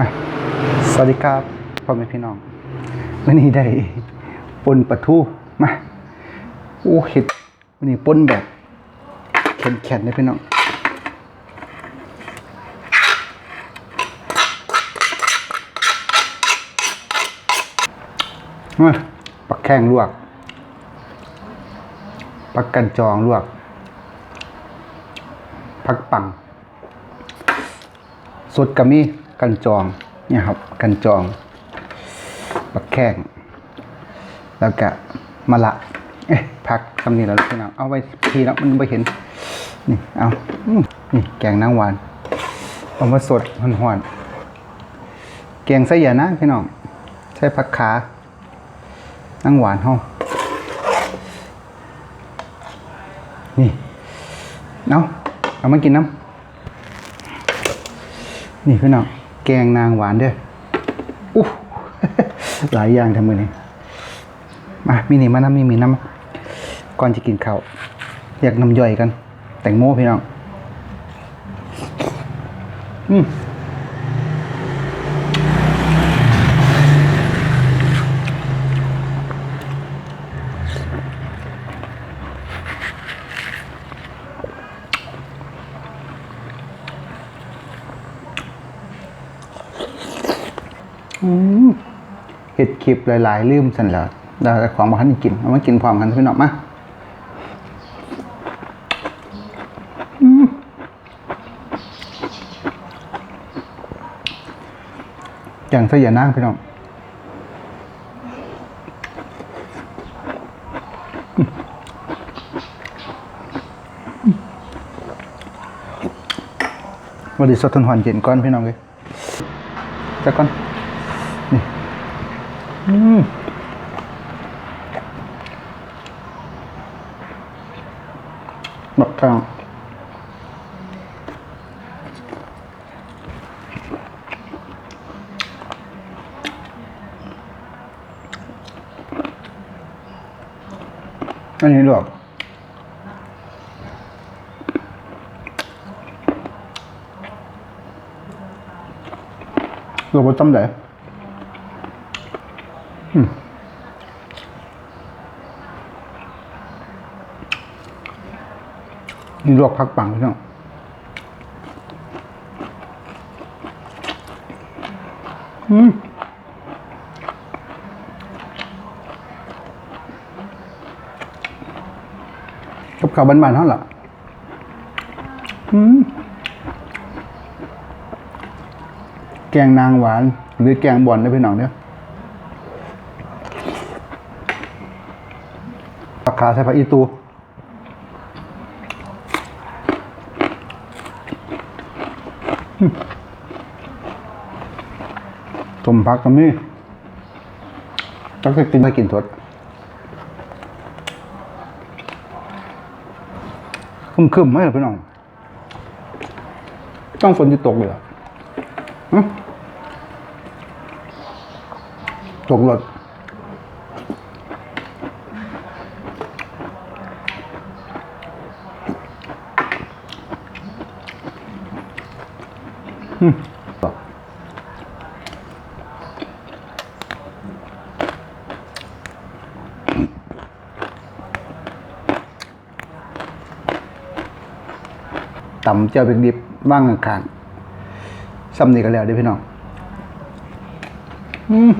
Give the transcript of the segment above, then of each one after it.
มาสวัสดีครับพ่อแม่พี่น้องวันนี้ได้ปนปลาทูมาโอ้เห็ดวันนี้ปนแบบแข็งๆเลยพี่น้องมาปักแข้งลวก ปักกันจองลวก พักปังสดกะมี กันจองเนี่ยครับกันจองปักแข้งแล้วก็มะละเอ๊ะพักคำนี้แล้วพี่น้องเอาไว้ทีแล้วมันไม่เห็นนี่เอานี่แกงนางหวานเอามาสดหวานแกงไส้หยานะพี่น้องใช้ผักขานั่งหวานห้องนี่เอาเอามากินน้ำนี่พี่น้อง แกงนางหวานเด้ออู้หลายอย่างทำมือนี่มามีนี่มาน้ำมีมีน้ำก่อนจะกินข้าวอยากน้ำย่อยกัน แต่งโมพี่น้อง อืม คลิปหลายๆลืมสันแล้วเราแต่ของมาทันได้กินเอามากินพร้อมกันพี่น้องมาอย่างเสียนางพี่น้องวันนี้สดทนหอนเย็นก้อนพี่น้องเลยจะก่อน อืมบักกางอันนี้ลวกลวกบนต้มไหนอืม นี่ลวกพักปังพี่น้องอืมกับข้าวบ้านๆเท่าไหร่อืมแกงนางหวาน หรือแกงบอลได้พี่น้องเนี่ยผักขาใส่ผักอีตู อืมต้มผักกับนี่จักจะกินไปกินทดคึมคึมไหมล่ะพี่น้อง ต้องฝนที่ตกเลยอหึตกรถอืม ต่ำเจ้าเป็นดิบว่างข้างซ้ำนี่ก็แล้วเด้พี่น้องอืม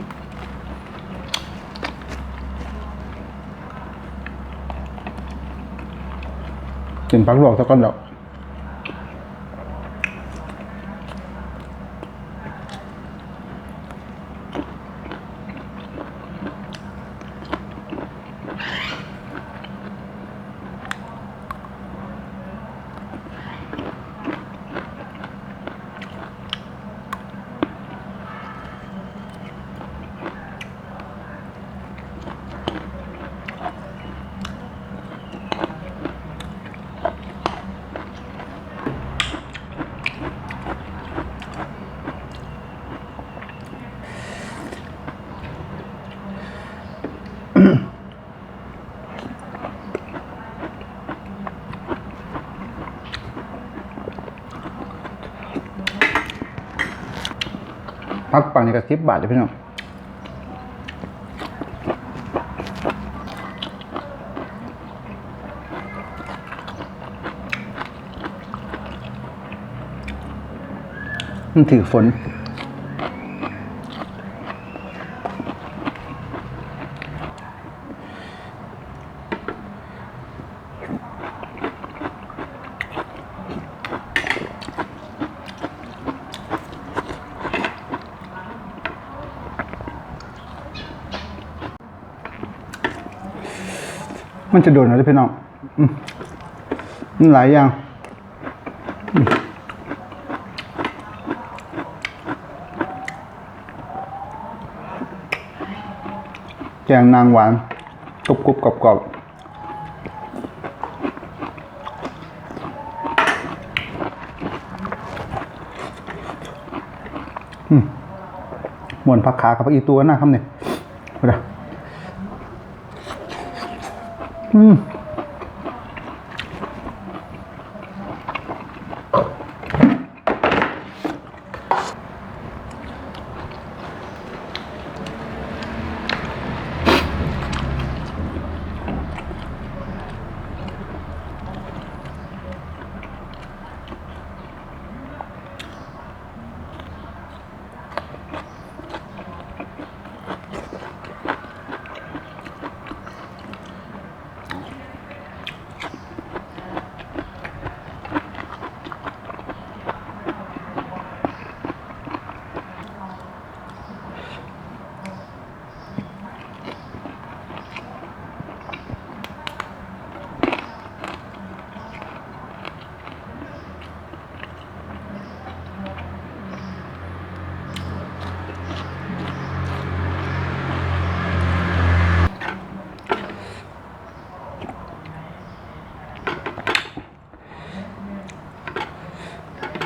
กินผักลวกสักก้อนดอก พักปังในกระซิบบาทเลยพี่น้องมันถือฝน มันจะโดนอะไรพี่น้องมันหลายอย่างแกงนางหวานกรุบกรุบกรอบกรอบอืมวนผักขากับผักอีตัวหน้าคำเนี่ยไปละ อื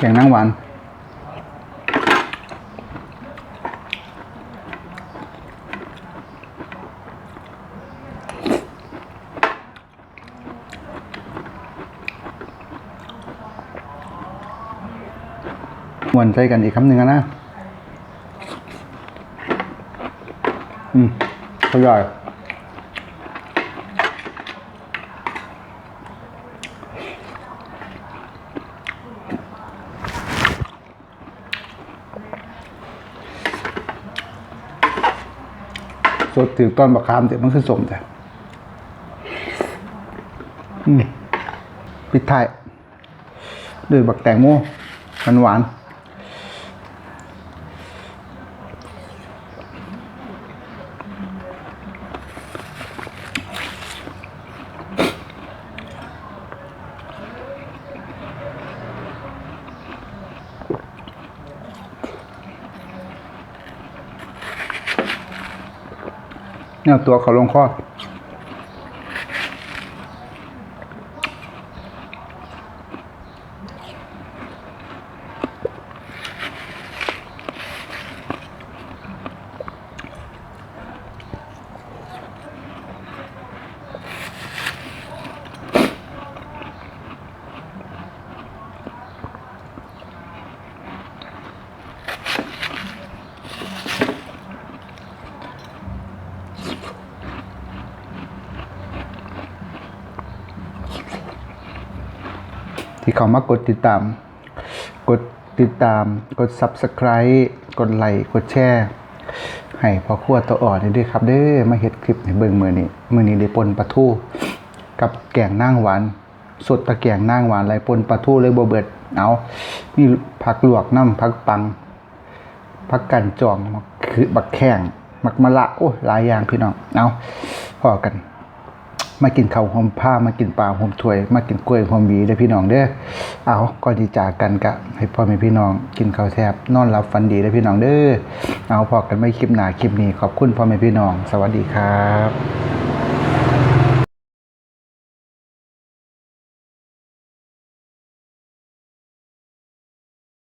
งนางหวานมวนใจกันอีกคำหนึ่งนะ อืมขาย่อย สดถือต้นบักคามแต่มันคือสมแต่ปิดท้ายด้วยบักแตงโมหวานหวาน เนี่ยตัวเขาลงข้อ ที่ เขามากดติดตาม กดติดตาม กด subscribe กดไลค์กดแชร์ให้พอครัวตัวอ่อนนี่ด้วยครับ เด้อมาเฮ็ดคลิปในเบิ่งมือนี้มือนี้ได้ปนปลาทูกับแกงนางหวานสดตะแกงนางหวานไรปนปลาทูเลยบ่เบิดเอามีผักลวกน้ำผักปังผักกันจองมักคือบักแข้งมักมะละโอ้หลายอย่างพี่น้องเอาพอกัน มากินข้าวหอมผ้ามากินปลาหอมถ้วย มากินกล้วยหอมหวีเด้อพี่น้องเด้อเอาก่อนที่จากกันกะให้พ่อแม่พี่น้อง กินข้าวแซ่บนอนหลับฝันดีเด้อพี่น้องเด้อเอาพอกันไม่คลิปหนาคลิปนี้ขอบคุณพ่อแม่พี่น้อง สวัสดีครับ